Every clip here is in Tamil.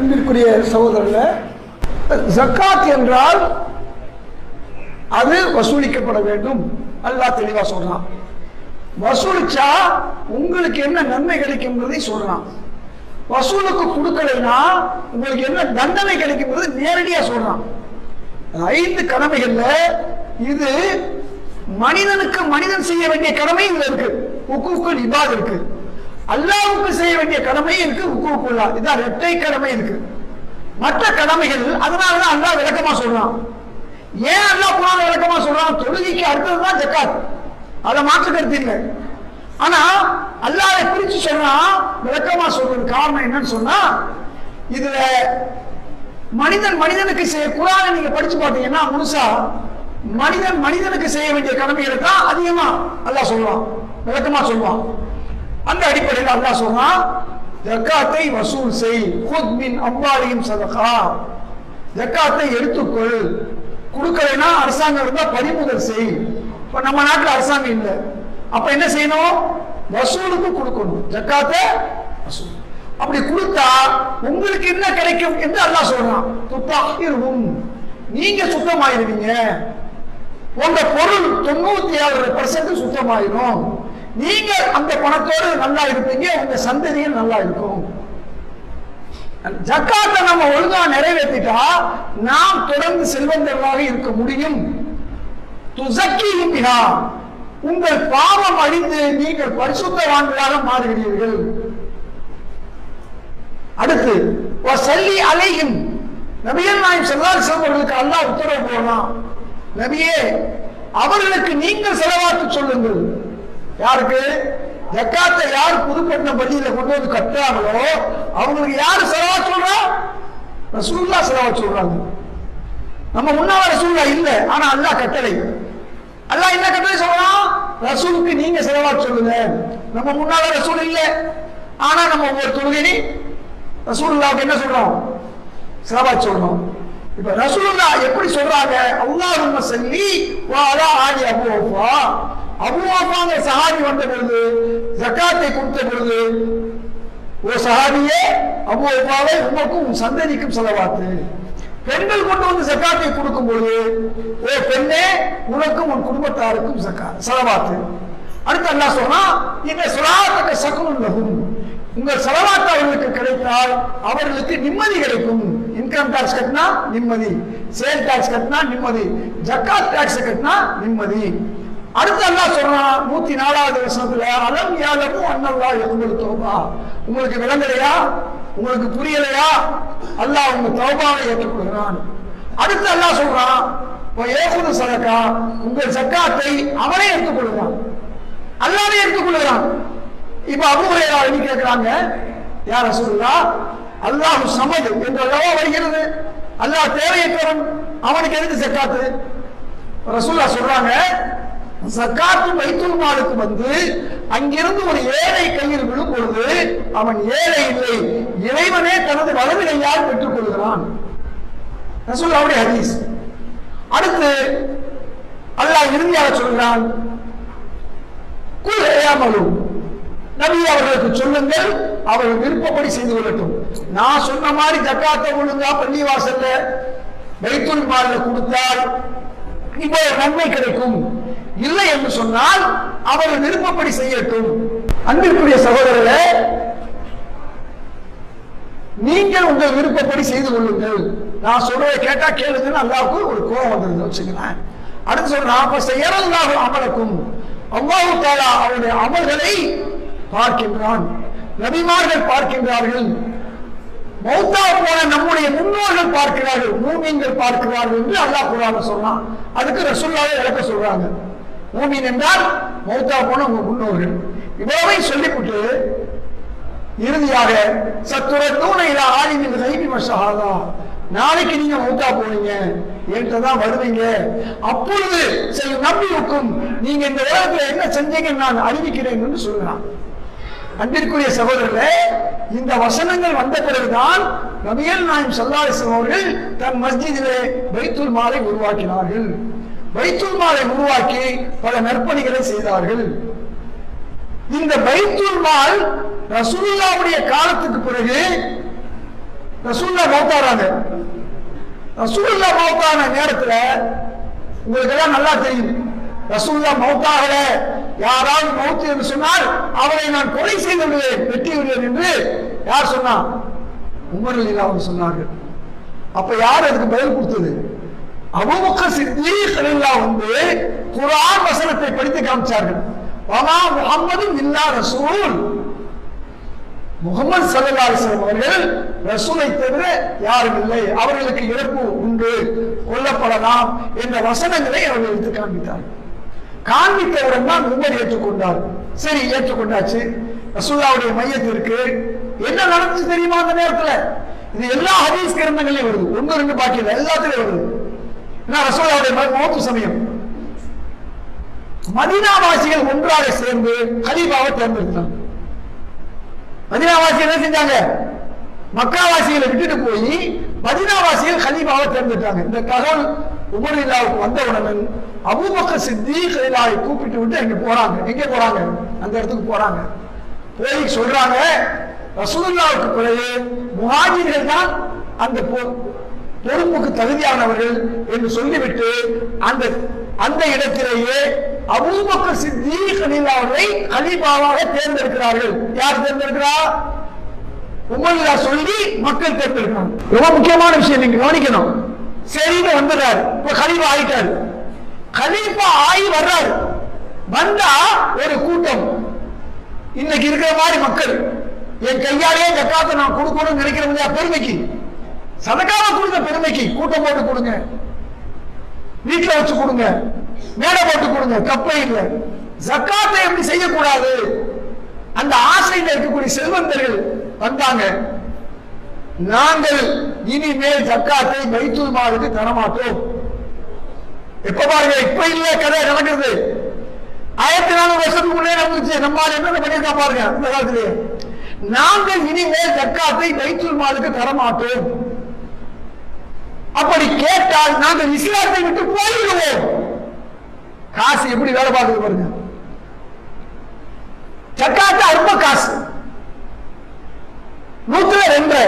அன்பிற்குரிய சகோதரர்கள் ஜக்காத் என்றால் அது வசூலிக்கப்பட வேண்டும். அல்லாஹ் தெளிவா சொல்றான். வசூலிச்சா உங்களுக்கு என்ன நன்மை கிடைக்கும்ன்றதை சொல்றான். வசூலுக்கு கொடுக்கலைன்னா உங்களுக்கு என்ன தண்டனை கிடைக்கும்ன்றது நேரடியா சொல்றான். ஐந்து கடமைகள்ல இது மனிதனுக்கு மனிதன் செய்ய வேண்டிய கடமை இதுல இருக்கு. உக்குக்குள் இபாத் இருக்கு. அல்லாவுக்கு செய்ய வேண்டிய கடமை இருக்கு உக்குக்குள்ளா இதான் இரட்டை கடமை இருக்கு. மற்ற கடமைகள் அதனாலதான் அல்லாஹ் விளக்கமா சொல்றான். ஏன் அல்லாஹ் குரான் விளக்கமா சொல்றான்? தொழுகைக்கு அடுத்ததுதான் ஜக்காத். அதை மாற்று கருத்து இல்லை. ஆனா அல்லாவை பிரிச்சு சொல்றான் விளக்கமா சொல்றது காரணம் என்னன்னு சொன்னா இதுல மனிதன் மனிதனுக்கு செய்ய குரானை நீங்க படிச்சு பார்த்தீங்கன்னா முழுசா மனிதன் மனிதனுக்கு செய்ய வேண்டிய கடமைகளை தான் அதிகமா அல்லாஹ் சொல்லுவான் விளக்கமா சொல்லுவான் அந்த அடிப்படையில் அல்லாஹ் சொல்றான் ஜக்காத்தை வசூல் செய். குத் மின் அம்பாலியும் சதகா. ஜக்காத்தை எடுத்துக்கொள். கொடுக்கலைன்னா அரசாங்கம் இருந்தா பறிமுதல் செய். இப்ப நம்ம நாட்டுல அரசாங்கம் இல்லை. அப்ப என்ன செய்யணும்? வசூலுக்கு கொடுக்கணும். ஜக்காத்தை வசூல். அப்படி கொடுத்தா உங்களுக்கு என்ன கிடைக்கும் என்று அல்லாஹ் சொல்றான். துப்பாகிரும் நீங்க சுத்தமாயிருவீங்க. உங்க பொருள் தொண்ணூத்தி ஏழு பர்சன்ட் சுத்தமாயிரும். நீங்க அந்த பணத்தோடு நல்லா இருப்பீங்க உங்க சந்ததியும் நல்லா இருக்கும். ஜக்காத்தை நம்ம ஒழுங்கா நிறைவேற்றிட்டா நாம் தொடர்ந்து செல்வந்தர்களாக இருக்க முடியும். துசக்கியும் உங்கள் பாவம் அழிந்து நீங்கள் பரிசுத்தவான்களாக மாறுகிறீர்கள். அடுத்து சல்லி அலையும் நபியல் நாயம் செல்லால் செல்வர்களுக்கு அல்லாஹ் உத்தரவு போடலாம் நபியே அவர்களுக்கு நீங்கள் செலவாத்து சொல்லுங்கள். யாருக்கு? ஜக்காத்தை யார் புதுப்பட்டின பள்ளியில கொண்டு வந்து கட்டுறாங்களோ அவங்களுக்கு யாரு செலவா சொல்றா? ரசூல்லா செலவா சொல்றாங்க. நம்ம முன்னால ரசூல்லா இல்ல ஆனா அல்லா கட்டளை. அல்லா என்ன கட்டளை சொல்லலாம் ரசூலுக்கு நீங்க செலவா சொல்லுங்க. நம்ம முன்னால ரசூல் இல்ல ஆனா நம்ம ஒவ்வொரு தொழுகை ரசூலுல்லாவுக்கு என்ன சொல்றோம்? செலவா சொல்றோம். இப்ப ரசூலுல்லா எப்படி சொல்றாங்க? அல்லாஹ் சொல்லி வாலா அதான் அபு வஃபா அபு வஃபாங்க சஹாபி வந்த பொழுது ஜக்காத்தை கொடுத்த பொழுது ஓ சஹாபியே அபு அப்பாவை உமக்கும் சந்ததிக்கும் செலவாத்து. பெண்கள் கொண்டு வந்து ஜக்காத்தை கொடுக்கும் பொழுது ஓ பெண்ணே உனக்கும் உன் குடும்பத்தாருக்கும் சக்கா செலவாத்து. அடுத்து என்ன சொன்னா இந்த சுலாத்தக்க சகுனும் லகும். உங்கள் செலவாத்து அவர்களுக்கு கிடைத்தால் அவர்களுக்கு நிம்மதி கிடைக்கும். இன்கம் டாக்ஸ் கட்டினா நிம்மதி சேல் டாக்ஸ் கட்டினா நிம்மதி ஜக்காத் டாக்ஸ் கட்டினா நிம்மதி. அடுத்து அல்லாஹ் சொல்றான் நூத்தி நாலாவது வருஷத்துல அலம் யாலமும் அண்ணல்லா எழுந்து தோபா. உங்களுக்கு விளங்கலையா? உங்களுக்கு புரியலையா? அல்லாஹ் உங்க தௌபாவை ஏற்றுக்கொள்கிறான். அடுத்து அல்லாஹ் சொல்றான் இப்போ ஏகுது சதக்கா. உங்கள் சக்காத்தை அவனே எடுத்துக்கொள்கிறான் அல்லாவே எடுத்துக்கொள்கிறான் இப்ப அபுஹுரேரா எழுதி கேட்கிறாங்க யார் சொல்லா அல்லாஹ் சமது. என்று அல்லவா வருகிறது. அல்லாஹ் தேவையற்றவன் அவனுக்கு எதுக்கு சக்காத்து? ரசூல்லா சொல்றாங்க சக்காத்து பைத்துல் மாலுக்கு வந்து அங்கிருந்து ஒரு ஏழை கையில் விழும் பொழுது அவன் ஏழை இல்லை இறைவனே தனது வலது கையால் பெற்றுக் கொள்கிறான்? ரசூல்லாவுடைய ஹதீஸ். அடுத்து அல்லாஹ் இறுதியாக சொல்கிறான் குல் ஏயாமலு நபி அவர்களுக்கு சொல்லுங்கள் அவர்கள் விருப்பப்படி செய்து கொள்ளட்டும். நான் சொன்ன மாதிரி ஜக்காத்தை ஒழுங்கா பள்ளி வாசல்ல வைத்துல் மாலில் கொடுத்தால் இப்போ நன்மை கிடைக்கும். இல்லை என்று சொன்னால் அவர் விருப்பப்படி செய்யட்டும். அன்பிற்குரிய சகோதரர்களே நீங்கள் உங்கள் விருப்பப்படி செய்து கொள்ளுங்கள். நான் சொல்றதை கேட்டா கேளுங்கன்னு அல்லாவுக்கு ஒரு கோபம் வந்தது வச்சுக்கிறேன் அடுத்து சொல்றேன் அப்ப செய்யறதுலாக அமலக்கும். அல்லாஹு தாலா அவருடைய அமல்களை பார்க்கின்றான். நபிமார்கள் பார்க்கின்றார்கள். மௌத்தா போன நம்முடைய முன்னோர்கள் பார்க்கிறார்கள். மூமியங்கள் பார்க்கிறார்கள் என்று அல்லாஹ் குரான சொன்னான். அதுக்கு ரசூல்லாவே விளக்க சொல்றாங்க. மூமின் என்றால் மௌத்தா போன உங்க முன்னோர்கள் இவ்வளவை சொல்லிவிட்டு இறுதியாக சத்துரத்தூன ஆடி ஆலிமின் கைபி மஷஹாதா நாளைக்கு நீங்க மௌத்தா போனீங்க. என்கிட்ட வருவீங்க. அப்பொழுது சில நம்பிக்கும் நீங்க இந்த உலகத்துல என்ன செஞ்சீங்கன்னு நான் அறிவிக்கிறேன் என்று சொல்கிறான் அன்பிற்குரிய சகோதரர்களே இந்த வசனங்கள் வந்த பிறகுதான் நபியல் நாயம் சல்லாஹிஸ்லாம் அவர்கள் தன் மஸ்ஜிதிலே பைத்துல் மாலை உருவாக்கினார்கள். பைத்துல் மாலை உருவாக்கி பல நற்பணிகளை செய்தார்கள். இந்த பைத்துல் மால் ரசூல்லாவுடைய காலத்துக்கு பிறகு ரசூல்லா மௌத்தாராங்க. ரசூல்லா மௌத்தான நேரத்துல உங்களுக்கு எல்லாம் நல்லா தெரியும். ரசூல்லா மௌத்தாகல யாராவது மௌத்து என்று சொன்னால் அவரை நான் கொலை செய்து விடுவேன் வெட்டி விடுவேன் என்று யார் சொன்னா? உமர் அலிலா சொன்னார்கள். அப்ப யார் அதுக்கு பதில் கொடுத்தது? அபுபக்க சித்தீக் வந்து குரான் வசனத்தை படித்து காமிச்சார்கள். ஆனா முகமது இல்லா ரசூல். முகமது சல்லா அலிஸ்லாம் அவர்கள் ரசூலை தவிர யாரும் இல்லை. அவர்களுக்கு இறப்பு உண்டு. கொல்லப்படலாம் என்ற வசனங்களை அவர்கள் எடுத்து காண்பித்தார்கள். காண்பித்தவுடன் தான் உமர் ஏற்றுக்கொண்டார். சரி ஏற்றுக்கொண்டாச்சு. ரசூல்லாவுடைய மையத்திற்கு என்ன நடந்துச்சு தெரியுமா அந்த நேரத்துல? இது எல்லா ஹதீஸ் கிரந்தங்களையும் வருது. ஒன்று ரெண்டு பாக்கி எல்லாத்துலயும் வருது. ஏன்னா ரசூல்லாவுடைய மௌத்து சமயம். மதினாவாசிகள் ஒன்றாக சேர்ந்து ஹலீபாவை தேர்ந்தெடுத்தாங்க மதினாவாசிகள் என்ன செஞ்சாங்க? மக்காவாசிகளை விட்டுட்டு போய் மதினாவாசிகள் ஹலீபாவை தேர்ந்தெடுத்தாங்க. இந்த தகவல் உமரில்லாவுக்கு உடனே அபுபக்க சித்தி இல்லாவை கூப்பிட்டு விட்டு அங்க போறாங்க. எங்க போறாங்க? அந்த இடத்துக்கு போறாங்க. போய் சொல்றாங்க ரசூல்லாவுக்கு பிறகு முஹாஜிர்கள் தான் அந்த பொறுப்புக்கு தகுதியானவர்கள் என்று சொல்லிவிட்டு அந்த அந்த இடத்திலேயே அபூபக்கர் சித்திக் அவர்களை கலீஃபாவாக தேர்ந்தெடுக்கிறார்கள். யார் தேர்ந்தெடுக்கிறா? உமர்லா சொல்லி மக்கள் தேர்ந்தெடுக்கிறாங்க ரொம்ப முக்கியமான விஷயம் நீங்க கவனிக்கணும். சரின்னு வந்துடுறாரு. இப்ப கலீபா ஆயிட்டாரு. கலீஃபா ஆகி வர்றாரு. வந்தா ஒரு கூட்டம். இன்னைக்கு இருக்கிற மாதிரி மக்கள். என் கையாலேயே ஜக்காத்தை நான் கொடுக்கணும்னு நினைக்கிறவங்க பெருமைக்கு. சதக்காவை கொடுங்க பெருமைக்கு கூட்டம் போட்டு கொடுங்க. வீட்டுல வச்சு கொடுங்க. மேடை போட்டு கொடுங்க. கப்பை இல்லை. ஜக்காத்தை எப்படி செய்யக்கூடாது. அந்த ஆசையில் இருக்கக்கூடிய செல்வந்தர்கள் வந்தாங்க. நாங்கள் இனிமேல் ஜக்காத்தை மைத்தூர் மாலுக்கு தரமாட்டோம். எப்ப பாருங்க இப்ப இல்ல கதை நடக்குது ஆயிரத்தி நானூறு வருஷத்துக்கு முன்னே நடந்துச்சு. நம்ம என்ன பண்ணிருக்கா பாருங்க அந்த காலத்திலேயே நாங்கள் இனிமேல் ஜக்காத்தை மைத்தூர் மாலுக்கு தரமாட்டோம். அப்படி கேட்டால் நாங்கள் இஸ்லாத்தை விட்டு போய்விடுவோம். காசு எப்படி வேலை பார்க்குது பாருங்க. ஜக்காத்து அற்ப காசு. நூத்துல ரெண்டு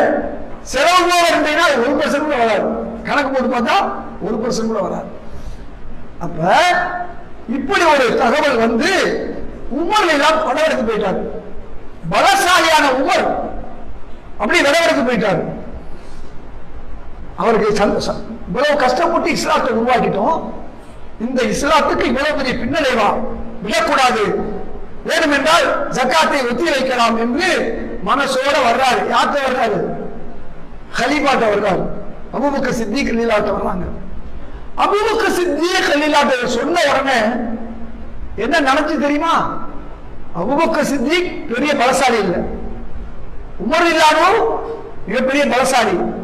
செலவு போக இருந்தீங்கன்னா ஒரு பர்சன்ட் கூட வராது. கணக்கு போட்டு பார்த்தா ஒரு பர்சன்ட் கூட வராது. அப்ப இப்படி ஒரு தகவல் வந்து உமர் எல்லாம் படம் எடுத்து போயிட்டார். பலசாலியான உமர். அப்படி விடவெடுத்து போயிட்டார். அவருக்கு சந்தோஷம் இவ்வளவு கஷ்டப்பட்டு இஸ்லாத்தை உருவாக்கிட்டோம். இந்த இஸ்லாத்துக்கு இவ்வளவு பெரிய பின்னடைவா? விடக்கூடாது வேண்டுமென்றால் ஜக்காத்தை ஒத்தி வைக்கலாம் என்று மனசோட வர்றாரு. யார்கிட்ட வர்றாரு? ஹலீஃபாட்ட வர்றாரு. அபூபக்கர் சித்தி லீலாட்ட வர்றாங்க. அபூபக்கர் சித்திய லீலாட்ட சொன்ன உடனே என்ன நினைச்சு தெரியுமா? அபூபக்கர் சித்தி பெரிய பலசாலி இல்லை. உமர் இல்லாதோ மிகப்பெரிய பலசாலி.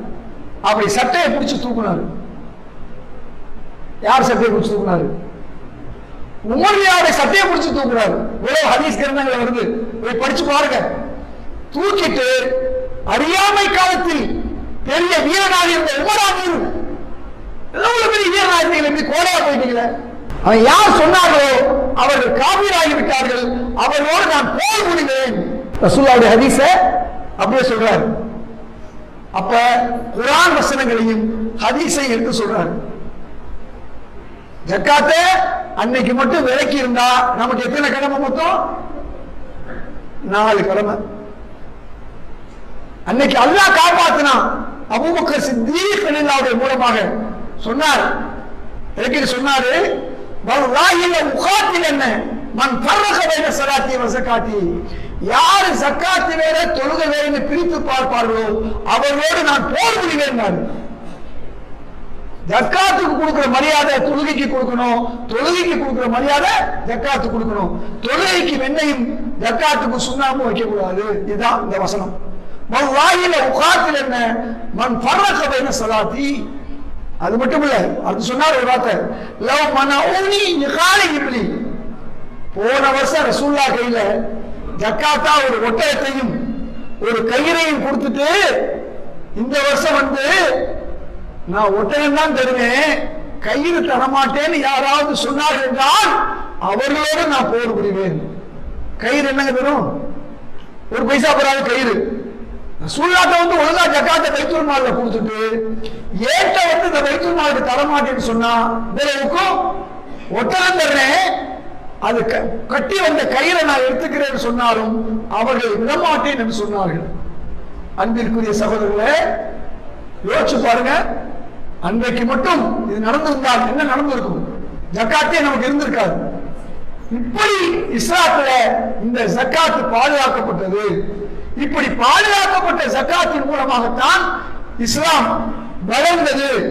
அப்படி சட்டையை பிடிச்சு தூக்குனாரு. யார் சட்டையை பிடிச்சு தூக்குனாரு? உமரியாவுடைய சட்டையை பிடிச்சு தூக்குறாரு இவ்வளவு ஹதீஸ் கிரந்தங்கள் வருது. போய் படிச்சு பாருங்க. தூக்கிட்டு அறியாமை காலத்தில் பெரிய வீரனாக இருந்த உமரானீர் எவ்வளவு பெரிய வீரனாக இருந்தீங்க இப்படி கோடையா போயிட்டீங்களே? அவன் யார் சொன்னார்களோ அவர்கள் காபீராகி விட்டார்கள் அவர்களோடு நான் போய் முடிகிறேன் ரசூல்லாவுடைய ஹதீஸ அப்படியே சொல்றாரு. அப்ப குரான் வசனங்களையும் ஹதீஸையும் எடுத்து சொல்றாரு. ஜக்காத்தை அன்னைக்கு மட்டும் விலக்கி இருந்தா நமக்கு எத்தனை கடமை மொத்தம்? நாலு கடமை. அன்னைக்கு அல்லாஹ் காப்பாத்தினா அபூபக்கர் சித்தீக் ரலியல்லாஹு மூலமாக சொன்னார். எனக்கு சொன்னாரு வல்லாஹில உகாத்தில் என்ன மன் ஃபர்ரக பைன சலாத்தி வ யார் சக்காத்து வேற தொழுகை வேறு பிரித்து பார்ப்பார்களோ அவர்களோடு நான் போர் புரிவேன் ஜக்காத்துக்கு கொடுக்கிற மரியாதை தொழுகைக்கு கொடுக்கணும் தொழுகைக்கு கொடுக்கிற மரியாதை ஜக்காத்து கொடுக்கணும். தொழுகைக்கு வெண்ணையும் ஜக்காத்துக்கு சுண்ணாமும் வைக்க கூடாது இதுதான் இந்த வசனம். வாயில உகாத்தில் என்ன? மண் பர்ரக பைன சலாத்தி. அது மட்டும் இல்ல அது சொன்னார் ஒரு வார்த்தை. லவ் மன ஓனி காலை இப்படி போன வருஷம் ரசூல்லா கையில ஜக்காத்தா ஒரு ஒட்டகத்தையும் ஒரு கயிறையும் கொடுத்துட்டு இந்த வருஷம் வந்து நான் ஒட்டகம் தான் தருவேன் கயிறு தரமாட்டேன்னு யாராவது சொன்னார்கள் என்றால் அவர்களோடு நான் போர் புரிவேன். கயிறு என்னங்க தரும்? ஒரு பைசா போறாது கயிறு. சூழ்நாட்டை வந்து ஒழுங்கா ஜக்காத்தை வைத்தூர் மாலில் கொடுத்துட்டு ஏட்ட வந்து இந்த வைத்தூர் மாலுக்கு தரமாட்டேன்னு சொன்னா இருக்கும் ஒட்டகம் தர்றேன் அது க- கட்டி வந்த கயிறை நான் எடுத்துக்கிறேன்னு சொன்னாலும் அவர்கள் விடமாட்டேன் என்று சொன்னார்கள். அன்பிற்குரிய சகோதரர்களே யோசிச்சு பாருங்க. அன்றைக்கு மட்டும் இது நடந்திருந்தால் என்ன நடந்திருக்கும்? ஜக்காத்தே நமக்கு இருந்திருக்காது. இப்படி இஸ்லாத்துல இந்த ஜக்காத்து பாதுகாக்கப்பட்டது. இப்படி பாதுகாக்கப்பட்ட ஜக்காத்தின் மூலமாகத்தான் இஸ்லாம் வளர்ந்தது.